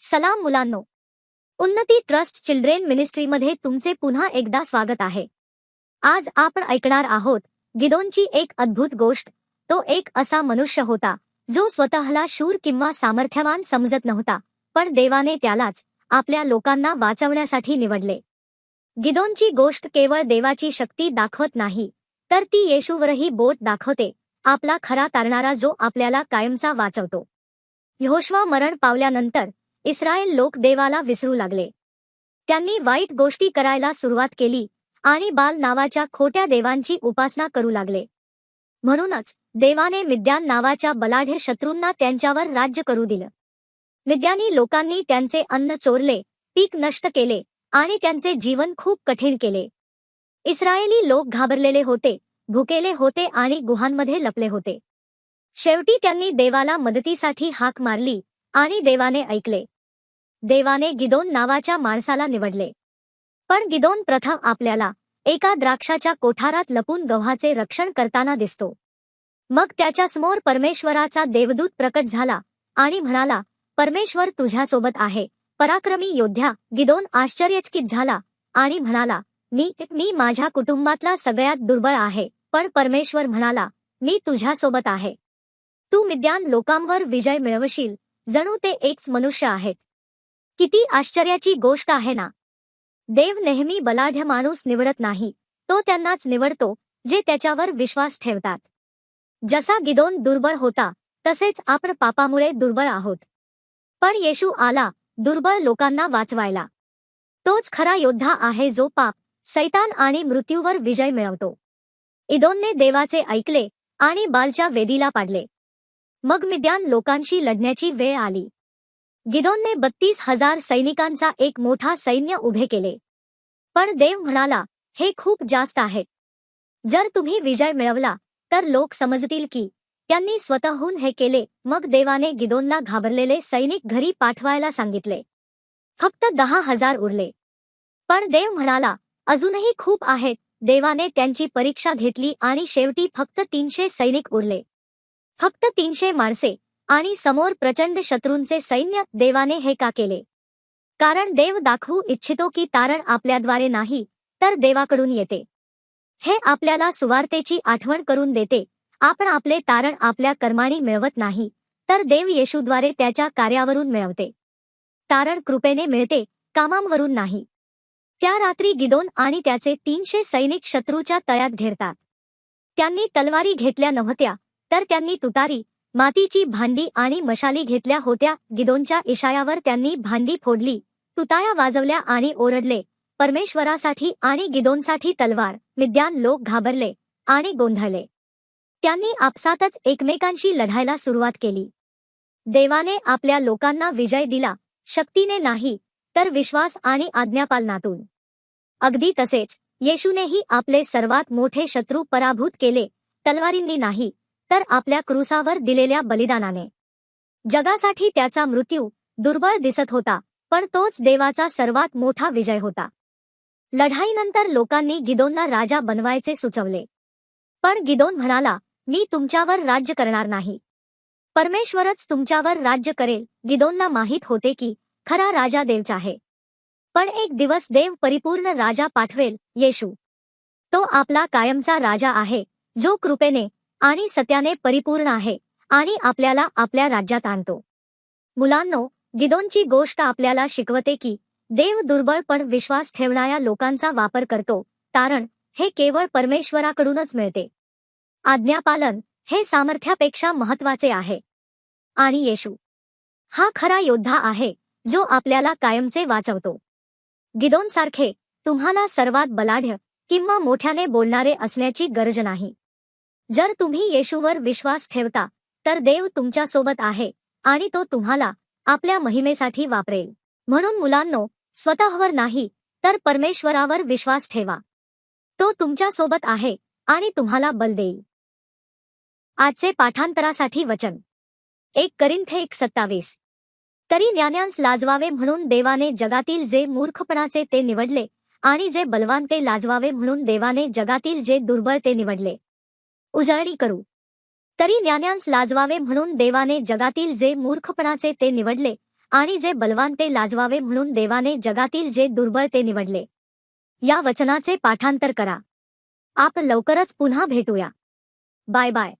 सलाम मुलांनो. उन्नती ट्रस्ट चिल्ड्रेन मिनिस्ट्रीमध्ये तुमचे पुन्हा एकदा स्वागत आहे. आज आपण ऐकणार आहोत गिदोनची एक अद्भुत गोष्ट. तो एक असा मनुष्य होता जो स्वतःला शूर किंवा सामर्थ्यवान समजत नव्हता पण देवाने त्यालाच आपल्या लोकांना वाचवण्यासाठी निवडले. गिदोनची गोष्ट केवळ देवाची शक्ती दाखवत नाही तर ती येशूवरही बोट दाखवते आपला खरा तारणारा जो आपल्याला कायमचा वाचवतो. यहोशवा मरण पावल्यानंतर इस्रायल लोक देवाला विसरू लागले. त्यांनी वाईट गोष्टी करायला सुरुवात केली आणि बाल नावाच्या खोट्या देवांची उपासना करू लागले. म्हणूनच देवाने मिद्यान नावाच्या बलाढ्य शत्रूंना त्यांच्यावर राज्य करू दिलं. मिद्यानी लोकांनी त्यांचे अन्न चोरले पीक नष्ट केले आणि त्यांचे जीवन खूप कठीण केले. इस्रायली लोक घाबरलेले होते भुकेले होते आणि गुहांमध्ये लपले होते. शेवटी त्यांनी देवाला मदतीसाठी हाक मारली आणि देवाने ऐकले. देवाने गिदोन नावाच्या माणसाला निवडले. पण गिदोन प्रथम आपल्याला एका द्राक्षाच्या कोठारात लपून गव्हाचे रक्षण करताना दिसतो. मग त्याच्यासमोर परमेश्वराचा देवदूत प्रकट झाला आणि म्हणाला परमेश्वर तुझ्यासोबत आहे. पराक्रमी योद्ध्या गिदोन आश्चर्यचकित झाला आणि म्हणाला मी मी माझ्या कुटुंबातला सगळ्यात दुर्बळ आहे. पण परमेश्वर म्हणाला मी तुझ्यासोबत आहे. तू मिद्यान लोकांवर विजय मिळवशील जणू ते एकच मनुष्य आहेत. किती आश्चर्याची गोष्ट आहे ना. देव नेहमी बलाढ्य माणूस निवडत नाही तो त्यांनाच निवडतो जे त्याच्यावर विश्वास ठेवतात. जसा गिदोन दुर्बळ होता तसेच आपण पापामुळे दुर्बळ आहोत. पण येशू आला दुर्बळ लोकांना वाचवायला. तोच खरा योद्धा आहे जो पाप सैतान आणि मृत्यूवर विजय मिळवतो. इदोनने देवाचे ऐकले आणि बालच्या वेदीला पाडले. मग मिद्यान लोकांशी लढण्याची वेळ आली. गिदोनने बत्तीस हजार सैनिकांचा एक मोठा सैन्य उभे केले. पण देव म्हणाला हे खूप जास्त आहे. जर तुम्ही विजय मिळवला तर लोक समजतील की त्यांनी स्वतःहून हे केले. मग देवाने गिदोनला घाबरलेले सैनिक घरी पाठवायला सांगितले. फक्त दहा हजार उरले. पण देव म्हणाला अजूनही खूप आहेत. देवाने त्यांची परीक्षा घेतली आणि शेवटी फक्त तीनशे सैनिक उरले. फक्त तीनशे माणसे आणि समोर प्रचंड शत्रूंचे सैन्य देवाने हे का केले? कारण देव दाखवू इच्छितो की तारण आपल्याद्वारे नाही तर देवाकडून येते. हे आपल्याला सुवार्तेची आठवण करून देते. आपण आपले तारण आपल्या कर्माणी मिळवत नाही तर देव येशूद्वारे त्याच्या कार्यावरून मिळवते. तारण कृपेने मिळते कामांवरून नाही. त्या रात्री गिदोन आणि त्याचे तीनशे सैनिक शत्रूच्या तळ्यात घेरतात. त्यांनी तलवारी घेतल्या नव्हत्या तर त्यांनी तुतारी मातीची भांडी आणि मशाली घेतल्या होत्या. गिदोनच्या इशायावर त्यांनी भांडी फोडली तुताया वाजवल्या आणि ओरडले परमेश्वरासाठी आणि गिदोनसाठी तलवार. मिद्यान लोक घाबरले आणि गोंधळले. त्यांनी आपसातच एकमेकांशी लढायला सुरुवात केली. देवाने आपल्या लोकांना विजय दिला शक्तीने नाही तर विश्वास आणि आज्ञापालनातून. अगदी तसेच येशूनेही आपले सर्वात मोठे शत्रू पराभूत केले तलवारींनी नाही तर आपल्या क्रुसावर दिलेल्या बलिदानाने. जगासाठी त्याचा मृत्यू दुर्बळ दिसत होता पण तोच देवाचा सर्वात मोठा विजय होता. लढाईनंतर लोकांनी गिदोनला राजा बनवायचे सुचवले. पण गिदोन म्हणाला मी तुमच्यावर राज्य करणार नाही. परमेश्वरच तुमच्यावर राज्य करेल. गिदोनला माहीत होते की खरा राजा देवचा आहे पण एक दिवस देव परिपूर्ण राजा पाठवेल येशू. तो आपला कायमचा राजा आहे जो कृपेने आणि सत्याने परिपूर्ण आहे आणि आपल्याला आपल्या राज्यात आणतो. मुलांनो गिदोनची गोष्ट आपल्याला शिकवते की देव दुर्बळ पण विश्वास ठेवणाऱ्या लोकांचा वापर करतो कारण हे केवळ परमेश्वराकडूनच मिळते. आज्ञापालन हे सामर्थ्यापेक्षा महत्त्वाचे आहे. आणि येशू. हा खरा योद्धा आहे जो आपल्याला कायमचे वाचवतो. गिदोनसारखे तुम्हाला सर्वात बलाढ्य किंवा मोठ्याने बोलणारे असण्याची गरज नाही. जर तुम्ही येशूवर विश्वास ठेवता तर देव तुमच्यासोबत आहे आणि तो तुम्हाला आपल्या महिमेसाठी वापरेल. म्हणून मुलांनो स्वतःवर नाही तर परमेश्वरावर विश्वास ठेवा. तो तुमच्यासोबत आहे आणि तुम्हाला बल देईल. आजचे पाठांतरासाठी वचन. एक करिंथे एक सत्तावीस. तरी ज्ञानांस लाजवावे म्हणून देवाने जगातील जे मूर्खपणाचे ते निवडले आणि जे बलवान ते लाजवावे म्हणून देवाने जगातील जे दुर्बळ ते निवडले. उजळणी करू. तरी ज्ञानांस लाजवावे म्हणून देवाने जगातील जे मूर्खपणाचे ते निवडले आणि जे बलवान ते लाजवावे म्हणून देवाने जगातील जे दुर्बळ ते निवडले. या वचनाचे पाठांतर करा. आप लवकरच पुन्हा भेटूया. Bye bye.